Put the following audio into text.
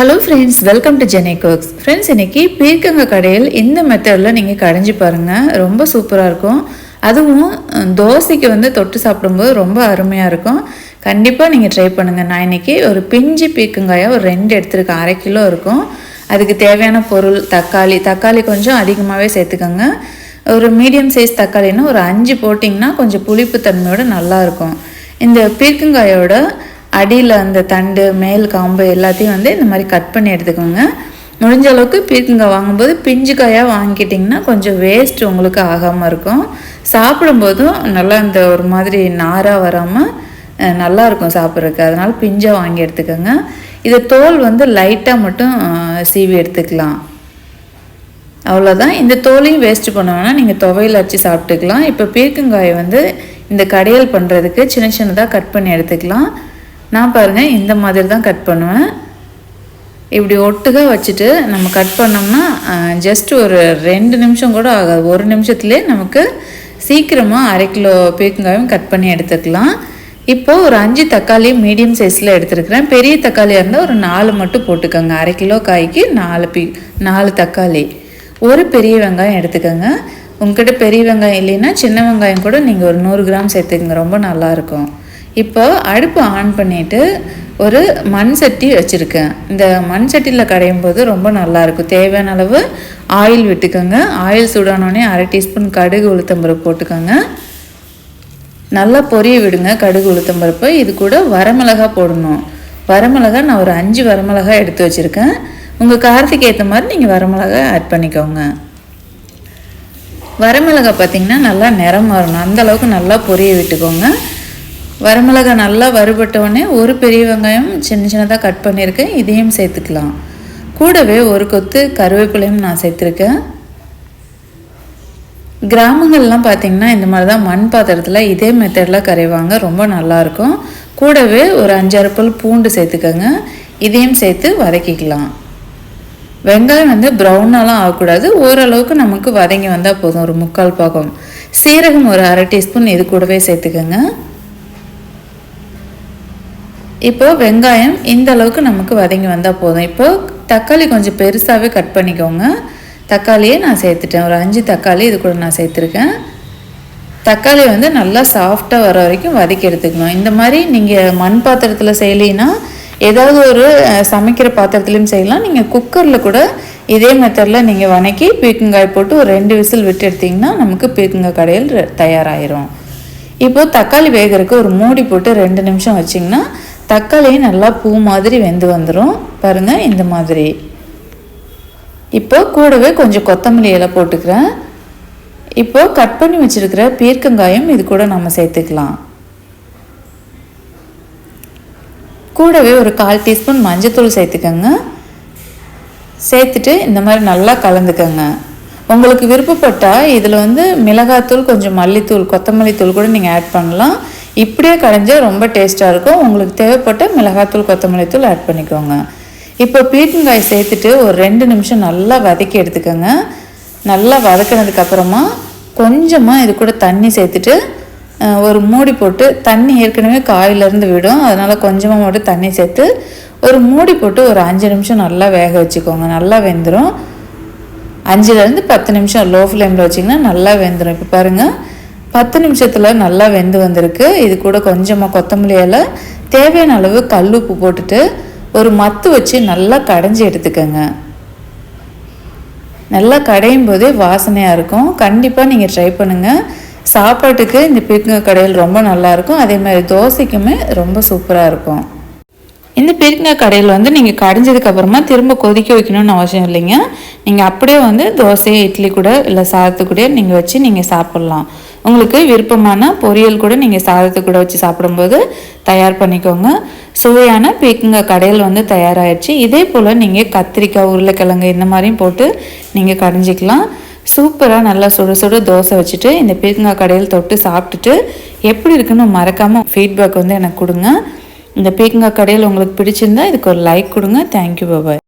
Hello friends welcome to Jenny cooks friends இன்னைக்கு பீர்க்கங்க கடையில் இந்த மெத்தடில் நீங்கள் கடைஞ்சி பாருங்கள் ரொம்ப சூப்பராக இருக்கும். அதுவும் தோசைக்கு வந்து தொட்டு சாப்பிடும்போது ரொம்ப அருமையாக இருக்கும். கண்டிப்பாக நீங்கள் ட்ரை பண்ணுங்கள் நான் இன்னைக்கு ஒரு பிஞ்சு பீர்க்கங்காயாக ஒரு ரெண்டு எடுத்துருக்கேன். அரை கிலோ இருக்கும். அதுக்கு தேவையான பொருள் தக்காளி. தக்காளி கொஞ்சம் அதிகமாகவே சேர்த்துக்கோங்க. ஒரு மீடியம் சைஸ் தக்காளின்னா ஒரு அஞ்சு போட்டிங்கன்னா கொஞ்சம் புளிப்பு தன்மையோட நல்லாயிருக்கும் இந்த பீர்க்கங்காயோட அடியில் அந்த தண்டு மேல் காம்பு எல்லாத்தையும் வந்து இந்த மாதிரி கட் பண்ணி எடுத்துக்கோங்க. முடிஞ்ச அளவுக்கு பீர்க்கங்காய் வாங்கும்போது பிஞ்சு காயாக வாங்கிட்டிங்கன்னா கொஞ்சம் வேஸ்ட் உங்களுக்கு ஆகாமல் இருக்கும். சாப்பிடும்போதும் நல்லா இந்த ஒரு மாதிரி நாராக வராமல் நல்லாயிருக்கும் நல்லா இருக்கும் சாப்பிட்றதுக்கு. அதனால் பிஞ்சாக வாங்கி எடுத்துக்கோங்க. இது தோல் வந்து லைட்டாக மட்டும் சீவி எடுத்துக்கலாம். அவ்வளோதான் இந்த தோலையும் வேஸ்ட் பண்ண வேணாம். நீங்கள் துவையில் வச்சு சாப்பிட்டுக்கலாம். இப்போ பீர்க்கங்காயை வந்து இந்த கடையல் பண்ணுறதுக்கு சின்ன சின்னதாக கட் பண்ணி எடுத்துக்கலாம். நான் பாருங்கள் இந்த மாதிரி தான் கட் பண்ணுவேன். இப்படி ஒட்டுగా வச்சுட்டு நம்ம கட் பண்ணோம்னா ஜஸ்ட் ஒரு ரெண்டு நிமிஷம் கூட ஆகாது. ஒரு நிமிஷத்துலேயே நமக்கு சீக்கிரமாக அரை கிலோ பீக்கங்காயும் கட் பண்ணி எடுத்துக்கலாம். இப்போது ஒரு அஞ்சு தக்காளி மீடியம் சைஸில் எடுத்துருக்கிறேன். பெரிய தக்காளியாக இருந்தால் ஒரு நாலு மட்டும் போட்டுக்கோங்க. அரை கிலோ காய்க்கு நாலு பீ நாலு தக்காளி. ஒரு பெரிய வெங்காயம் எடுத்துக்கோங்க. உங்ககிட்ட பெரிய வெங்காயம் இல்லைன்னா சின்ன வெங்காயம் கூட நீங்கள் ஒரு நூறு கிராம் சேர்த்துக்கங்க. ரொம்ப நல்லாயிருக்கும் இப்போ அடுப்பு ஆன் பண்ணிவிட்டு ஒரு மண் சட்டி வச்சுருக்கேன். இந்த மண் சட்டியில் கடையும் போது ரொம்ப நல்லாயிருக்கும். தேவையான அளவு ஆயில் விட்டுக்கோங்க. ஆயில் சூடானோடனே அரை டீஸ்பூன் கடுகு உளுத்தம்பருப்பு போட்டுக்கோங்க. நல்லா பொரிய விடுங்க கடுகு உளுத்தம்பருப்பு. இது கூட வரமிளகா போடணும். வரமிளகா நான் ஒரு அஞ்சு வரமிளகா எடுத்து வச்சுருக்கேன். உங்கள் காரத்துக்கு ஏற்ற மாதிரி நீங்கள் வரமிளகா ஆட் பண்ணிக்கோங்க. வரமிளகா பார்த்தீங்கன்னா நல்லா நிறம் வரணும் அந்தளவுக்கு நல்லா பொரிய விட்டுக்கோங்க. வரமிளகா நல்லா வறுபட்டவுடனே ஒரு பெரிய வெங்காயம் சின்ன சின்னதாக கட் பண்ணியிருக்கேன். இதையும் சேர்த்துக்கலாம். கூடவே ஒரு கொத்து கருவேப்பிலையும் நான் சேர்த்துருக்கேன். கிராமங்கள்லாம் பார்த்தீங்கன்னா இந்த மாதிரி தான் மண் பாத்திரத்தில் இதே மெத்தடில் கரைவாங்க. ரொம்ப நல்லாயிருக்கும் கூடவே ஒரு அஞ்சாறு பல் பூண்டு சேர்த்துக்கோங்க. இதையும் சேர்த்து வதக்கிக்கலாம். வெங்காயம் வந்து ப்ரௌனாலாம் ஆகக்கூடாது. ஓரளவுக்கு நமக்கு வதங்கி வந்தால் போதும். ஒரு முக்கால் பாகம். சீரகம் ஒரு அரை டீஸ்பூன் இது கூடவே சேர்த்துக்கோங்க. இப்போ வெங்காயம் இந்த அளவுக்கு நமக்கு வதங்கி வந்தால் போதும். இப்போ தக்காளி கொஞ்சம் பெருசாகவே கட் பண்ணிக்கோங்க. தக்காளியே நான் சேர்த்துட்டேன். ஒரு அஞ்சு தக்காளி இது கூட நான் சேர்த்துருக்கேன். தக்காளி வந்து நல்லா சாஃப்டாக வர வரைக்கும் வதக்கி எடுத்துக்கணும். இந்த மாதிரி நீங்கள் மண் பாத்திரத்தில் செய்யலைன்னா ஏதாவது ஒரு சமைக்கிற பாத்திரத்துலையும் செய்யலாம். நீங்கள் குக்கரில் கூட இதே மெத்தடில் நீங்கள் வணக்கி பீக்கங்காய் போட்டு ஒரு ரெண்டு விசில் விட்டு எடுத்திங்கன்னா நமக்கு பீக்கங்காய் கடையில் தயாராகிரும் இப்போது தக்காளி வேகிறதுக்கு ஒரு மூடி போட்டு ரெண்டு நிமிஷம் வச்சிங்கன்னா தக்காளி நல்லா பூ மாதிரி வெந்து வந்துடும் பாருங்கள் இந்த மாதிரி. இப்போ கூடவே கொஞ்சம் கொத்தமல்லி இலை போட்டுக்கிறேன். இப்போ கட் பண்ணி வச்சுருக்கிற பீர்க்கங்காயம் இது கூட நம்ம சேர்த்துக்கலாம். கூடவே ஒரு கால் டீஸ்பூன் மஞ்சத்தூள் சேர்த்துக்கோங்க. சேர்த்துட்டு இந்த மாதிரி நல்லா கலந்துக்கோங்க. உங்களுக்கு விருப்பப்பட்டால் இதில் வந்து மிளகாத்தூள் கொஞ்சம் மல்லித்தூள் கொத்தமல்லி தூள் கூட நீங்கள் ஆட் பண்ணலாம். இப்படியே கடைஞ்சா ரொம்ப டேஸ்ட்டாக இருக்கும். உங்களுக்கு தேவைப்பட்ட மிளகாத்தூள் கொத்தமல்லி தூள் ஆட் பண்ணிக்கோங்க. இப்போ பீர்க்கங்காய் சேர்த்துட்டு ஒரு ரெண்டு நிமிஷம் நல்லா வதக்கி எடுத்துக்கோங்க. நல்லா வதக்கினதுக்கப்புறமா கொஞ்சமாக இது கூட தண்ணி சேர்த்துட்டு ஒரு மூடி போட்டு தண்ணி ஏற்கனவே காயிலேருந்து விடும். அதனால் கொஞ்சமாக மட்டும் தண்ணி சேர்த்து ஒரு மூடி போட்டு ஒரு அஞ்சு நிமிஷம் நல்லா வேக வச்சுக்கோங்க. நல்லா வெந்துடும் அஞ்சுலேருந்து பத்து நிமிஷம் லோ ஃப்ளேமில் வச்சிங்கன்னா நல்லா வெந்துடும் இப்போ பாருங்கள் பத்து நிமிஷத்தில் நல்லா வெந்து வந்திருக்கு. இது கூட கொஞ்சமாக கொத்தமல்லி இலை தேவையான அளவு கல் உப்பு போட்டுட்டு ஒரு மத்து வச்சு நல்லா கடைஞ்சி எடுத்துக்கோங்க. நல்லா கடையும் போதே வாசனையாக இருக்கும். கண்டிப்பாக நீங்கள் ட்ரை பண்ணுங்கள் சாப்பாட்டுக்கு இந்த பீர்க்கங்காய் கடையில் ரொம்ப நல்லாயிருக்கும் அதே மாதிரி தோசைக்குமே ரொம்ப சூப்பராக இருக்கும். இந்த பீர்க்கங்காய் கடையில் வந்து நீங்கள் கடைஞ்சதுக்கு அப்புறமா திரும்ப கொதிக்க வைக்கணும்னு அவசியம் இல்லைங்க. நீங்கள் அப்படியே வந்து தோசை இட்லி கூட இல்லை சாதத்து கூட நீங்கள் வச்சு நீங்கள் சாப்பிட்லாம். உங்களுக்கு விருப்பமான பொரியல் கூட நீங்கள் சாதத்து கூட வச்சு சாப்பிடும்போது தயார் பண்ணிக்கோங்க. சுவையான பீர்க்கங்காய் கடையில் வந்து தயாராகிடுச்சு இதே போல் நீங்கள் கத்திரிக்காய் உருளைக்கிழங்கு இந்த மாதிரியும் போட்டு நீங்கள் கடைஞ்சிக்கலாம். சூப்பராக நல்லா சுட சுட தோசை வச்சுட்டு இந்த பீர்க்கங்காய் கடையில் தொட்டு சாப்பிட்டுட்டு எப்படி இருக்குன்னு மறக்காமல் ஃபீட்பேக் வந்து எனக்கு கொடுங்க. இந்த பீக்கங்காய் கடையில் உங்களுக்கு பிடிச்சிருந்தா இதுக்கு ஒரு லைக் கொடுங்க. தேங்க்யூ பாபாய்